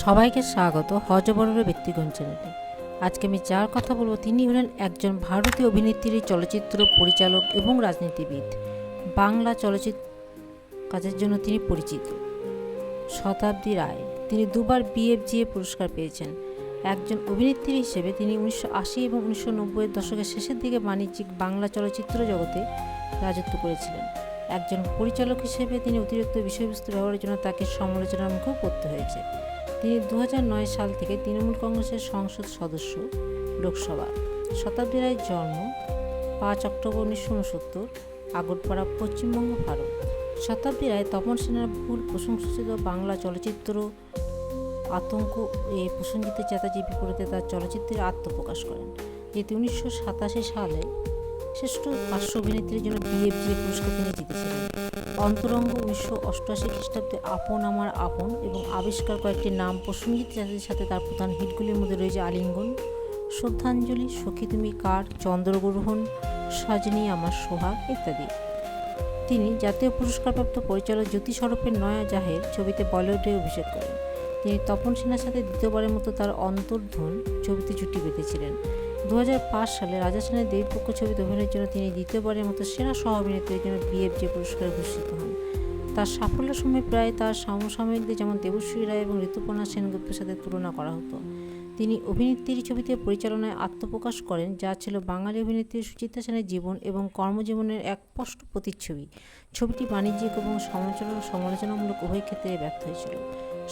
সবাইকে স্বাগত হজবরের ব্যক্তিগণ চ্যানেলে। আজকে আমি যার কথা বলব তিনি হলেন একজন ভারতীয় অভিনেত্রী, চলচ্চিত্র পরিচালক এবং রাজনীতিবিদ। বাংলা চলচ্চিত্র কাজের জন্য তিনি পরিচিত। শতাব্দী রায়, তিনি দুবার বিএফজিএ পুরস্কার পেয়েছেন। একজন অভিনেত্রী হিসেবে তিনি উনিশশো আশি এবং উনিশশো নব্বইয়ের দশকের শেষের দিকে বাণিজ্যিক বাংলা চলচ্চিত্র জগতে রাজত্ব করেছিলেন। একজন পরিচালক হিসেবে তিনি অতিরিক্ত বিষয়বস্তু ব্যবহারের জন্য তাকে সমালোচনার মুখেও পড়তে হয়েছে। তিনি দু হাজার নয় সাল থেকে তৃণমূল কংগ্রেসের সংসদ সদস্য লোকসভা শতাব্দী রায়ের জন্ম পাঁচ অক্টোবর উনিশশো উনসত্তর, আগরপাড়া, পশ্চিমবঙ্গ, ভারত। শতাব্দী রায় তপন সেনার ভুল প্রশংসিত বাংলা চলচ্চিত্র আতঙ্ক এ প্রসেনজিৎ চ্যাটার্জির বিপরীতে তার চলচ্চিত্রে আত্মপ্রকাশ করেন, যেটি উনিশশো সাতাশি সালে শ্রেষ্ঠ পার্শ্ব অভিনেত্রীর জন্য বিএফজি পুরস্কার তিনি জিতেছিলেন। অন্তরঙ্গ উনিশশো অষ্টআশি খ্রিস্টাব্দে আপন আমার আপন এবং আবিষ্কার কয়েকটি নাম প্রসেনজিৎ চ্যাটার্জির সাথে তার প্রধান হিটগুলির মধ্যে রয়েছে আলিঙ্গন, শ্রদ্ধাঞ্জলি সখী তুমি কার, চন্দ্রগ্রহণ, সজনী আমার সোহাগ ইত্যাদি। তিনি জাতীয় পুরস্কারপ্রাপ্ত পরিচালক জ্যোতি সরফের নয়া জাহের ছবিতে বলিউডে অভিষেক করেন। তিনি তপন সেনার সাথে দ্বিতীয়বারের মতো তার অন্তর্ধন ছবিতে জুটি বেঁধেছিলেন। দু হাজার পাঁচ সালে রাজা সেনের দেবীপক্ষ ছবিতে অভিনয়ের জন্য তিনি দ্বিতীয়বারের মতো সেরা সহ অভিনেত্রীর জন্য বিএফজে পুরস্কারে ভূষিত হন। তার সাফল্যের সময় প্রায় তার সমসাময়িকদের যেমন দেবশ্রী রায় এবং ঋতুপর্ণা সেনগুপ্তের সাথে তুলনা করা হতো। তিনি অভিনেত্রীর ছবিতে পরিচালনায় আত্মপ্রকাশ করেন, যা ছিল বাঙালি অভিনেত্রী সুচিত্রা সেনের জীবন এবং কর্মজীবনের এক স্পষ্ট প্রতিচ্ছবি। ছবিটি বাণিজ্যিক এবং সমালোচনা সমালোচনামূলক উভয় ক্ষেত্রে ব্যর্থ হয়েছিল।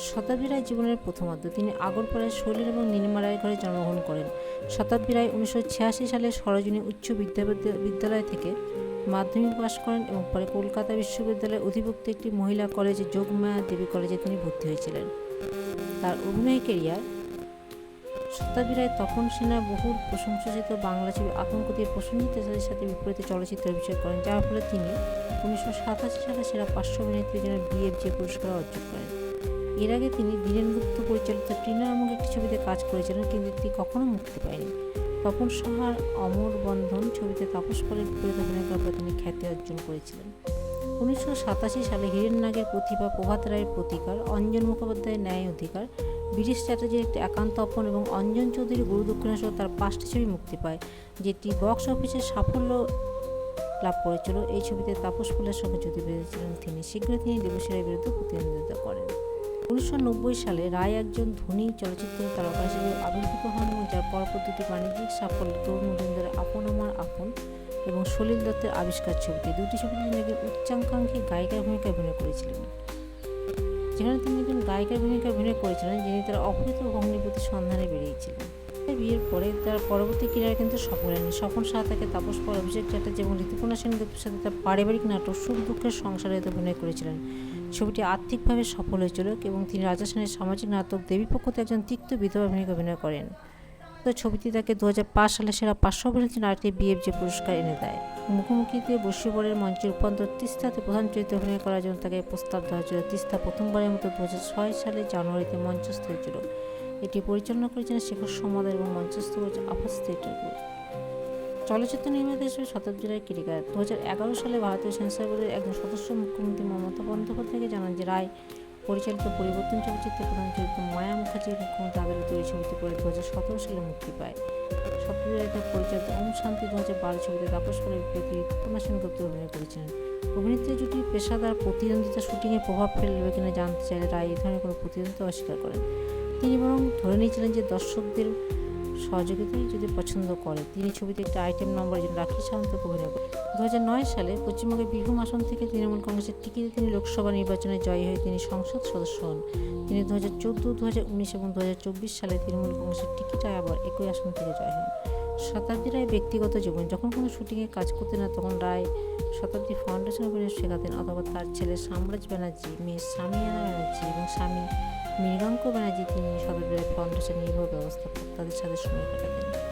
শতাব্দী রায় জীবনের প্রথমার্ধ, তিনি আগরপাড়ায় শৈলীর এবং নীলিমা রায়ের ঘরে জন্মগ্রহণ করেন। শতাব্দী রায় উনিশশো ছিয়াশি সালে সরোজিনী উচ্চ বিদ্যালয় থেকে মাধ্যমিক পাশ করেন এবং পরে কলকাতা বিশ্ববিদ্যালয়ের অধিভুক্ত একটি মহিলা কলেজে যোগমায়া দেবী কলেজে তিনি ভর্তি হয়েছিলেন। তার অভিনয় কেরিয়ার শতাব্দী রায় তপন সিনহার বহুল প্রশংসিত বাংলা ছবি আতঙ্ক দিয়ে প্রসেনজিৎ চ্যাটার্জির সাথে বিপরীতে চলচ্চিত্রে অভিষেক করেন, যার ফলে তিনি উনিশশো সাতাশি সালে সেরা পার্শ্ব অভিনেত্রীর জন্য বিএফজে পুরস্কার অর্জন করেন। এর আগে তিনি দীনেন গুপ্ত পরিচালিত নামক একটি ছবিতে কাজ করেছিলেন, কিন্তু এটি কখনো মুক্তি পায়নি। তপন সাহার অমর বন্ধন ছবিতে তাপস পালের বিপরীতে অভিনয় করার তিনি খ্যাতি অর্জন করেছিলেন। উনিশশো সাতাশি সালে হিরেন নাগের প্রতিভা প্রভাত রায়ের প্রতিকার, অঞ্জন মুখোপাধ্যায়ের ন্যায় অধিকার বিরিশ চ্যাটার্জির একটি একান্ত অপন এবং অঞ্জন চৌধুরীর গুরু দক্ষিণা সহ তার পাঁচটি ছবি মুক্তি পায়, যেটি বক্স অফিসে সাফল্য লাভ করেছিল। এই ছবিতে তাপস ফুলের সঙ্গে জুটি বেঁধেছিলেন তিনি। শীঘ্রই তিনি দেবশ্রী রায়ের বিরুদ্ধে প্রতিদ্বন্দ্বিতা করেন। উনিশশো নব্বই সালে রায় একজন ধনী চলচ্চিত্র তারকা হিসেবে আবির্ভূত হন এবং যার পরপর বাণিজ্যিক সাফল্য তরুণ মজুমদারের আপন আমার আপন এবং সলিল দত্তের আবিষ্কার ছবিতে দুটি ছবিতে তিনি উচ্চাকাঙ্ক্ষী গায়িকার ভূমিকায় অভিনয় করেছিলেন। যেখানে তিনি একজন গায়িকার ভূমিকা অভিনয় করেছিলেন, যিনি তার অপহৃত ভগ্নিপতি সন্ধানে বেরিয়েছিলেন। বিয়ের পরে তার পরবর্তী ক্রিয়ার কিন্তু সফল হয়নি। সফল সাহা তাকে তাপস পর অভিষেক চ্যাটার্জি এবং ঋতুপর্ণা সেনগুপ্তের সাথে তার পারিবারিক নাটক সুখ দুঃখের সংসারে অভিনয় করেছিলেন। ছবিটি আর্থিকভাবে সফল হয়েছিল এবং তিনি রাজা সেনের সামাজিক নাটক দেবীপক্ষতে একজন তিক্ত বিধবা ভূমিকা অভিনয় করেন। তো ছবিটি তাকে দু হাজার পাঁচ সালে সেরা পার্শ্ব অভিনেত্রী আরেকটি বিএফজে পুরস্কার এনে দেয়। মুখোমুখিতে বসিবরের মঞ্চে রূপান্তর তিস্তাতে প্রধান চরিত্রে অভিনয় করার জন্য তাকে প্রস্তাব দেওয়া হয়েছিল। তিস্তা প্রথমবারের মতো দু হাজার ছয় সালে জানুয়ারিতে মঞ্চস্থ হয়েছিল এটি পরিচালনা করেছেন শেখর সমাদার এবং মঞ্চস্থ হয়েছে আফাস থিয়েটার চলচ্চিত্র নির্মাতা হিসেবে শতাব্দী রায় কিরিকার দু সালে ভারতীয় সেন্সর বোর্ডের একজন সদস্য মুখ্যমন্ত্রী মমতা বন্দ্যোপাধ্যায়কে জানান যে, রায় পরিচালিত পরিবর্তন চলচ্চিত্রে প্রধান চরিত্র মায়া মুখার্জির মুখ্যমন্ত্রী আদালত তৈরি ছবিটি পরে দু হাজার সতেরো সালে মুক্তি পায়। রায় পরিচালিত ওম শান্তি দু হাজার বারো ছবিতে তাপস করে বিপরীতে উত্তমা সেনগুপ্ত অভিনয় করেছিলেন অভিনেত্রী জুটি পেশাদার প্রতিদ্বন্দ্বিতা শুটিংয়ে প্রভাব ফেলবে কিনা জানতে চাইলে রায় এই ধরনের কোনো প্রতিদ্বন্দ্বিতা অস্বীকার করেন। তিনি বরং ধরে নিয়েছিলেন যে দর্শকদের সহযোগিতাই যদি পছন্দ করে, তিনি ছবিতে একটি আইটেম নম্বর রাখি সামন্তকে অভিনয় দু হাজার নয় সালে পশ্চিমবঙ্গের বীরভূম আসন থেকে তৃণমূল কংগ্রেসের টিকিটে তিনি লোকসভা নির্বাচনে জয়ী হয়ে তিনি সংসদ সদস্য হন। তিনি দু হাজার চোদ্দ দু হাজার উনিশ এবং দু হাজার চব্বিশ সালে তৃণমূল কংগ্রেসের টিকিটে আবার একই আসন থেকে জয় হন। শতাব্দী রায় ব্যক্তিগত জীবন যখন কোনো শুটিংয়ে কাজ করতেন না, তখন রায় শতাব্দী ফাউন্ডেশন অভিনয় শেখাতেন অথবা তার ছেলে সাম্রাজ ব্যানার্জি মেয়ে সামিয়ানা ব্যানার্জি এবং স্বামী মৃগাঙ্ক ব্যানার্জি তিনি শতাব্দী রায় ফাউন্ডেশন নির্বাহ ব্যবস্থাপক তাদের সাথে সময় কাটাতেন।